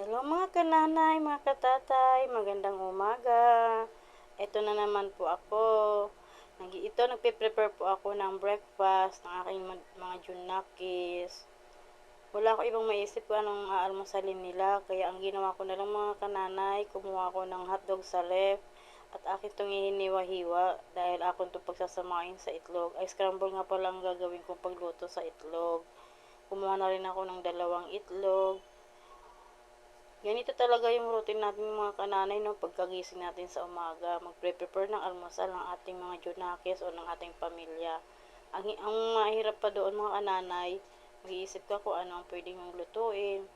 Hello mga kananay, mga katatay, magandang umaga. Ito na naman po ako. Nag ito, nagpe-prepare po ako ng breakfast ng aking mga junakis. Wala ko ibang maisip kung anong aalmusalin nila, kaya ang ginawa ko na lang mga kananay, kumuha ko ng hotdog sa left, at akin itong hiniwa-hiwa dahil ako itong pagsasamain sa itlog. Ay scramble nga pala ang gagawin kong pagluto sa itlog. Kumuha na rin ako ng dalawang itlog, Ganito talaga yung routine natin mga kananay no pagkagising natin sa umaga, magpre-prepare ng almusal ng ating mga junakis o ng ating pamilya. Ang, ang mahirap pa doon mga kananay, mag-iisip ka kung ano ang pwedeng mong lutuin.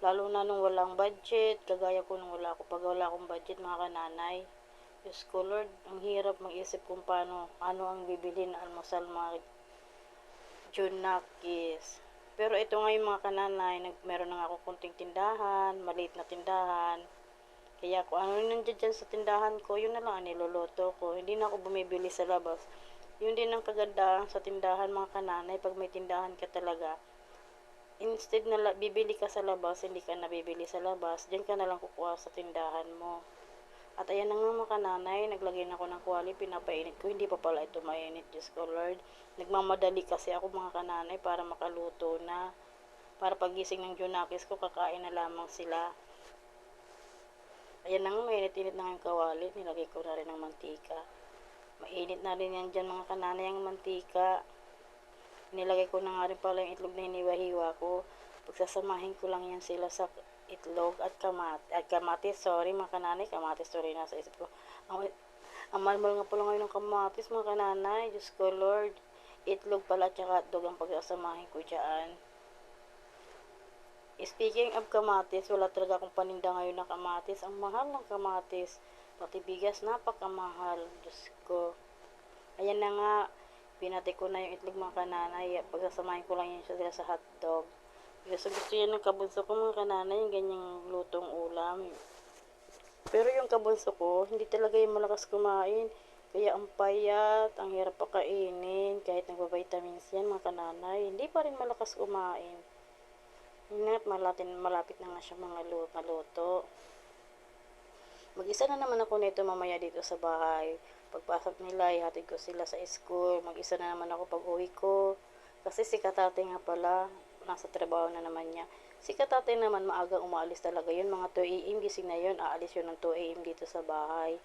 Lalo na nung walang budget, kagaya ko nung wala ko pag wala akong budget mga kananay. Diyos ko Lord, ang hirap mag-isip kung paano, ano ang bibili na almusal mga junakis. Pero ito ngayon mga kananay, nag, meron na ako kunting tindahan, maliit na tindahan. Kaya kung ano nandiyan dyan sa tindahan ko, yun na lang ang niluluto ko. Hindi na ako bumibili sa labas. Yun din ang kagandahan sa tindahan mga kananay, pag may tindahan ka talaga. Instead na bibili ka sa labas, hindi ka nabibili sa labas, dyan ka na lang kukuha sa tindahan mo. At ayan na nga mga kananay, naglagay na ako ng kuwali, pinapainit ko. Hindi pa pala ito mainit, Diyos ko Lord. Nagmamadali kasi ako mga kananay para makaluto na. Para pagising ng junakis ko, kakain na lamang sila. Ayan na nga, mainit-init na nga kawali. Nilagay ko na rin ng mantika. Mainit na rin yan dyan mga kananay ang mantika. Nilagay ko na nga rin pala yung itlog na hiniwa-hiwa ko. Pagsasamahin ko lang yan sila sa itlog at kamat at kamatis. Sorry mga kananay, kamatis sorry nasa isip ko. Ang, ang malmal nga pala ngayon ng kamatis mga kananay. Diyos ko Lord. Itlog pala at saka hotdog ang pagsasamahin ko dyan. Speaking of kamatis, wala talaga akong paninda ngayon ng kamatis. Ang mahal ng kamatis. Pati bigas, napakamahal. Diyos ko. Ayan na nga, pinati ko na yung itlog mga kananay. Pagsasamahin ko lang yan sila sa hotdog. Gusto gusto yan ng kabunso ko mga kananay, yung ganyang lutong ulam. Pero yung kabunso ko, hindi talaga yung malakas kumain. Kaya ang payat, ang hirap pakainin, kahit nagbabitamins yan mga kananay, hindi pa rin malakas kumain. Ingat, malapit, malapit na nga siya mga luto. Mag-isa na naman ako nito mamaya dito sa bahay. Pagpasok nila, ihatid ko sila sa school. Mag-isa na naman ako pag uwi ko. Kasi si katate nga pala, nasa trabaho na naman niya. Si katate naman maagang umaalis talaga yun. Mga 2 a.m. gising na yun. Aalis yun ng 2 a.m. dito sa bahay.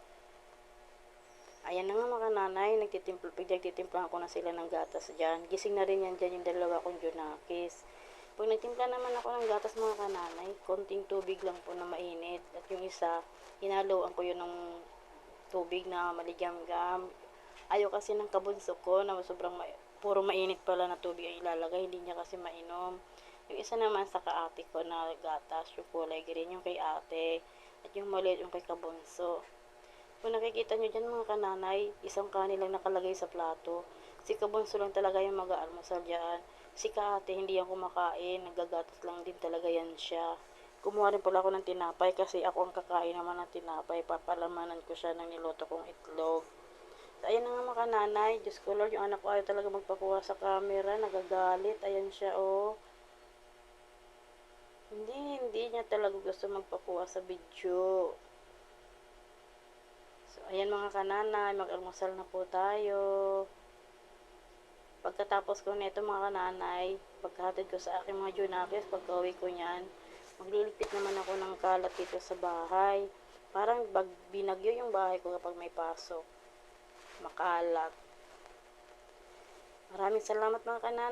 Ayan na nga mga nanay, nagtitimpla, nagtitimplahan ko na sila ng gatas dyan. Gising na rin yan dyan yung dalawa kong junakis. Pag nagtimpla naman ako ng gatas mga kananay, konting tubig lang po na mainit. At yung isa, hinaloan ko yun ng tubig na maligamgam. Ayaw kasi ng kabunso ko na sobrang puro mainit pala na tubig ang ilalagay, hindi niya kasi mainom. Yung isa naman sa kaate ko na gatas, yung kulay green yung kay ate, at yung maliit yung kay kabunso. Kung nakikita nyo dyan mga kananay, isang kanin lang nakalagay sa plato. Si kabunso lang talaga yung mag-aalmusal dyan. Si kaate hindi yan kumakain, nagagatas lang din talaga yan siya. Kumuha rin pala ako ng tinapay kasi ako ang kakain naman ng tinapay. Papalamanan ko siya ng niluto kong itlog. Ayan na nga mga kananay. Diyos ko Lord, yung anak ko ay talaga magpakuha sa camera. Nagagalit. Ayan siya, oh. Hindi, hindi niya talaga gusto magpakuha sa video. So, ayan mga kananay. Mag-almusal na po tayo. Pagkatapos ko nito mga kananay, pagkahatid ko sa aking mga junakis, pagka-uwi ko niyan, magliligpit naman ako ng kalat dito sa bahay. Parang bag, binagyo yung bahay ko kapag may pasok. Makalat. Maraming salamat mga kanan.